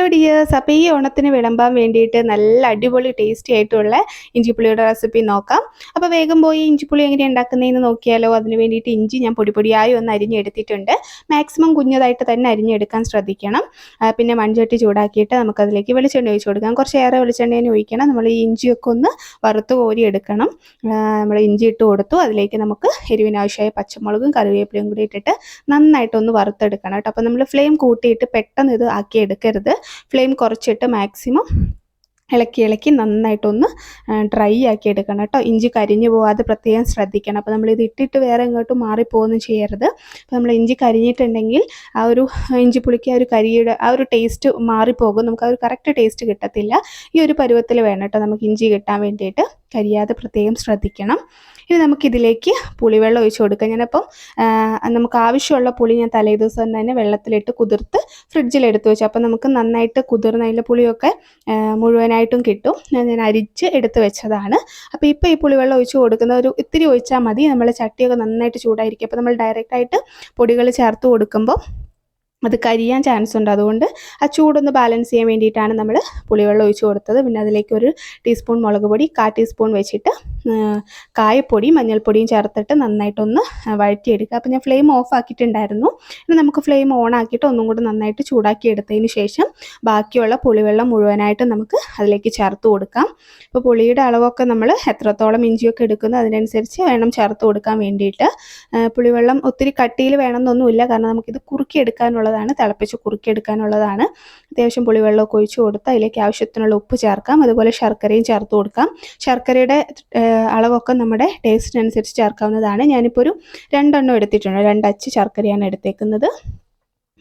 Hello dears. അപ്പോൾ ഈ ഓണത്തിന് വിളമ്പാൻ വേണ്ടിയിട്ട് നല്ല അടിപൊളി ടേസ്റ്റി ആയിട്ടുള്ള ഇഞ്ചിപ്പുളിയുടെ റെസിപ്പി നോക്കാം. അപ്പോൾ വേഗം പോയി ഇഞ്ചിപ്പുളി എങ്ങനെ ഉണ്ടാക്കുന്നതെന്ന് നോക്കിയാലോ. അതിന് വേണ്ടിയിട്ട് ഇഞ്ചി ഞാൻ പൊടിപൊടിയായി ഒന്ന് അരിഞ്ഞെടുത്തിട്ടുണ്ട്. മാക്സിമം കുഞ്ഞതായിട്ട് തന്നെ അരിഞ്ഞെടുക്കാൻ ശ്രദ്ധിക്കണം. പിന്നെ മൺചട്ടി ചൂടാക്കിയിട്ട് നമുക്കതിലേക്ക് വെളിച്ചെണ്ണ ഒഴിച്ച് കൊടുക്കാം. കുറച്ചേറെ വെളിച്ചെണ്ണേനെ ഒഴിക്കണം. നമ്മൾ ഈ ഇഞ്ചിയൊക്കെ ഒന്ന് വറുത്ത് കോരി എടുക്കണം നമ്മൾ ഇഞ്ചി ഇട്ട് കൊടുത്തു. അതിലേക്ക് നമുക്ക് എരിവിനാവശ്യമായ പച്ചമുളകും കറിവേപ്പിലയും കൂടി ഇട്ടിട്ട് നന്നായിട്ടൊന്ന് വറുത്തെടുക്കണം കേട്ടോ. അപ്പോൾ നമ്മൾ ഫ്ലെയിം കൂട്ടിയിട്ട് പെട്ടെന്ന് ഇത് ആക്കി എടുക്കരുത് ഫ്ലെയിം കുറച്ചിട്ട് മാക്സിമം ഇളക്കി ഇളക്കി നന്നായിട്ടൊന്ന് ഡ്രൈ ആക്കി എടുക്കണം കേട്ടോ. ഇഞ്ചി കരിഞ്ഞു പോകാതെ പ്രത്യേകം ശ്രദ്ധിക്കണം. അപ്പോൾ നമ്മൾ ഇത് ഇട്ടിട്ട് വേറെ എങ്ങോട്ടും മാറിപ്പോകുന്നും ചെയ്യരുത്. അപ്പോൾ നമ്മൾ ഇഞ്ചി കരിഞ്ഞിട്ടുണ്ടെങ്കിൽ ആ ഒരു ഇഞ്ചി പുളിക്ക് ആ ഒരു കരിയുടെ ആ ഒരു ടേസ്റ്റ് മാറിപ്പോകും. നമുക്ക് ആ ഒരു കറക്റ്റ് ടേസ്റ്റ് കിട്ടത്തില്ല. ഈ ഒരു പരുവത്തിൽ വേണം കേട്ടോ നമുക്ക് ഇഞ്ചി കിട്ടാൻ വേണ്ടിയിട്ട്. കരിയാതെ പ്രത്യേകം ശ്രദ്ധിക്കണം. ഇനി നമുക്കിതിലേക്ക് പുളിവെള്ളം ഒഴിച്ച് കൊടുക്കാം. ഞാനപ്പം നമുക്ക് ആവശ്യമുള്ള പുളി ഞാൻ തലേ ദിവസം തന്നെ വെള്ളത്തിലിട്ട് കുതിർത്ത് ഫ്രിഡ്ജിലെടുത്ത് വെച്ചു. അപ്പം നമുക്ക് നന്നായിട്ട് കുതിർന്ന അതിന്റെ പുളിയൊക്കെ മുഴുവനായിട്ടും കിട്ടും. ഞാൻ ഞാൻ അരിച്ച് എടുത്ത് വെച്ചതാണ്. അപ്പോൾ ഇപ്പോൾ ഈ പുളിവെള്ളം ഒഴിച്ച് കൊടുക്കുന്ന ഒരു ഇത്തിരി ഒഴിച്ചാൽ മതി. നമ്മൾ ചട്ടിയൊക്കെ നന്നായിട്ട് ചൂടായിരിക്കും. അപ്പോൾ നമ്മൾ ഡയറക്റ്റായിട്ട് പൊടികൾ ചേർത്ത് കൊടുക്കുമ്പോൾ അത് കരിയാൻ ചാൻസ് ഉണ്ട്. അതുകൊണ്ട് ആ ചൂടൊന്ന് ബാലൻസ് ചെയ്യാൻ വേണ്ടിയിട്ടാണ് നമ്മൾ പുളിവെള്ളം ഒഴിച്ച് കൊടുത്തത്. പിന്നെ അതിലേക്ക് ഒരു ടീസ്പൂൺ മുളക് പൊടി കാ ടീസ്പൂൺ വെച്ചിട്ട് കായപ്പൊടി മഞ്ഞൾപ്പൊടിയും ചേർത്തിട്ട് നന്നായിട്ടൊന്ന് വഴറ്റിയെടുക്കുക. അപ്പോൾ ഞാൻ ഫ്ലെയിം ഓഫ് ആക്കിയിട്ടുണ്ടായിരുന്നു. ഇനി നമുക്ക് ഫ്ലെയിം ഓൺ ആക്കിയിട്ട് ഒന്നും കൂടി നന്നായിട്ട് ചൂടാക്കി എടുത്തതിന് ശേഷം ബാക്കിയുള്ള പുളിവെള്ളം മുഴുവനായിട്ട് നമുക്ക് അതിലേക്ക് ചേർത്ത് കൊടുക്കാം. അപ്പോൾ പുളിയുടെ അളവൊക്കെ നമ്മൾ എത്രത്തോളം ഇഞ്ചിയൊക്കെ എടുക്കുന്നു അതിനനുസരിച്ച് വേണം ചേർത്ത് കൊടുക്കാൻ വേണ്ടിയിട്ട്. പുളിവെള്ളം ഒത്തിരി കട്ടിയിൽ വേണമെന്നൊന്നുമില്ല. കാരണം നമുക്കിത് കുറുക്കിയെടുക്കാനുള്ളതാണ് തിളപ്പിച്ച് കുറുക്കിയെടുക്കാനുള്ളതാണ്. അത്യാവശ്യം പുളിവെള്ളമൊക്കെ ഒഴിച്ച് കൊടുത്ത് അതിലേക്ക് ആവശ്യത്തിനുള്ള ഉപ്പ് ചേർക്കാം. അതുപോലെ ശർക്കരയും ചേർത്ത് കൊടുക്കാം. ശർക്കരയുടെ അളവൊക്കെ നമ്മുടെ ടേസ്റ്റിനനുസരിച്ച് ചേർക്കാവുന്നതാണ്. ഞാനിപ്പോൾ ഒരു രണ്ടെണ്ണം എടുത്തിട്ടുണ്ട്. രണ്ടച്ച് ശർക്കരയാണ് എടുത്തേക്കുന്നത്.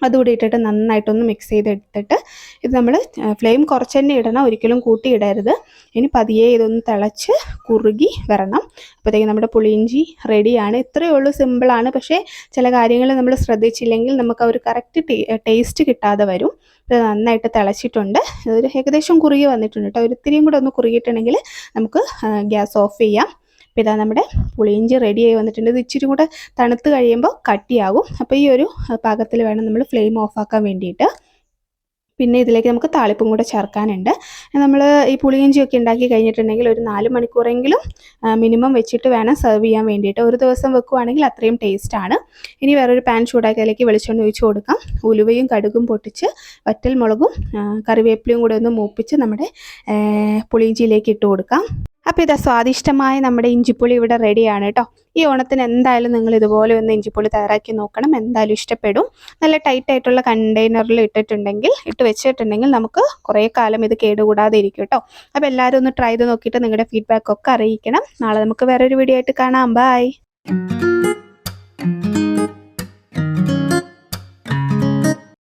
അതുകൂടി ഇട്ടിട്ട് നന്നായിട്ടൊന്ന് മിക്സ് ചെയ്തെടുത്തിട്ട് ഇത് നമ്മൾ ഫ്ലെയിം കുറച്ച് തന്നെ ഇടണം ഒരിക്കലും കൂട്ടി ഇടരുത് ഇനി പതിയെ ഇതൊന്ന് തിളച്ച് കുറുകി വരണം. അപ്പോഴത്തേക്ക് നമ്മുടെ പുളിയിഞ്ചി റെഡിയാണ് ഇത്രയേ ഉള്ളൂ സിമ്പിളാണ് പക്ഷേ ചില കാര്യങ്ങൾ നമ്മൾ ശ്രദ്ധിച്ചില്ലെങ്കിൽ നമുക്ക് ആ ഒരു കറക്റ്റ് ടേസ്റ്റ് കിട്ടാതെ വരും. ഇത് നന്നായിട്ട് തിളച്ചിട്ടുണ്ട്. ഇതൊരു ഏകദേശം കുറുകി വന്നിട്ടുണ്ട് കേട്ടോ. ഒരു ഇത്തിരിയും കൂടെ ഒന്ന് കുറുകിയിട്ടുണ്ടെങ്കിൽ നമുക്ക് ഗ്യാസ് ഓഫ് ചെയ്യാം. അപ്പോൾ ഇതാ നമ്മുടെ പുളിയിഞ്ചി റെഡിയായി വന്നിട്ടുണ്ട്. ഇത് ഇച്ചിരി കൂടെ തണുത്ത് കഴിയുമ്പോൾ കട്ടിയാകും. അപ്പോൾ ഈ ഒരു പാകത്തിൽ വേണം നമ്മൾ ഫ്ലെയിം ഓഫാക്കാൻ വേണ്ടിയിട്ട്. പിന്നെ ഇതിലേക്ക് നമുക്ക് താളിപ്പും കൂടെ ചേർക്കാനുണ്ട്. നമ്മൾ ഈ പുളിയിഞ്ചിയൊക്കെ ഉണ്ടാക്കി കഴിഞ്ഞിട്ടുണ്ടെങ്കിൽ ഒരു നാല് മണിക്കൂറെങ്കിലും മിനിമം വെച്ചിട്ട് വേണം സെർവ് ചെയ്യാൻ വേണ്ടിയിട്ട്. ഒരു ദിവസം വെക്കുവാണെങ്കിൽ അത്രയും ടേസ്റ്റാണ് ഇനി വേറൊരു പാൻ ചൂടാക്കി അതിലേക്ക് വെളിച്ചെണ്ണ ഒഴിച്ച് കൊടുക്കാം. ഉലുവയും കടുകും പൊട്ടിച്ച് വറ്റൽ മുളകും കറിവേപ്പിലയും കൂടെ ഒന്ന് മൂപ്പിച്ച് നമ്മുടെ പുളിയിഞ്ചിയിലേക്ക് ഇട്ട് കൊടുക്കാം. അപ്പോൾ ഇതാ സ്വാദിഷ്ടമായ നമ്മുടെ ഇഞ്ചിപ്പുളി ഇവിടെ റെഡിയാണ് കേട്ടോ. ഈ ഓണത്തിന് എന്തായാലും നിങ്ങൾ ഇതുപോലെ ഒന്ന് ഇഞ്ചിപ്പുളി തയ്യാറാക്കി നോക്കണം. എന്തായാലും ഇഷ്ടപ്പെടും. നല്ല ടൈറ്റ് ആയിട്ടുള്ള കണ്ടെയ്നറിൽ ഇട്ടിട്ടുണ്ടെങ്കിൽ ഇട്ട് വെച്ചിട്ടുണ്ടെങ്കിൽ നമുക്ക് കുറേ കാലം ഇത് കേടുകൂടാതെ ഇരിക്കും കേട്ടോ. അപ്പോൾ എല്ലാവരും ഒന്ന് ട്രൈ ചെയ്ത് നോക്കിയിട്ട് നിങ്ങളുടെ ഫീഡ്ബാക്ക് ഒക്കെ അറിയിക്കണം. നാളെ നമുക്ക് വേറൊരു വീഡിയോ ആയിട്ട് കാണാം. ബൈ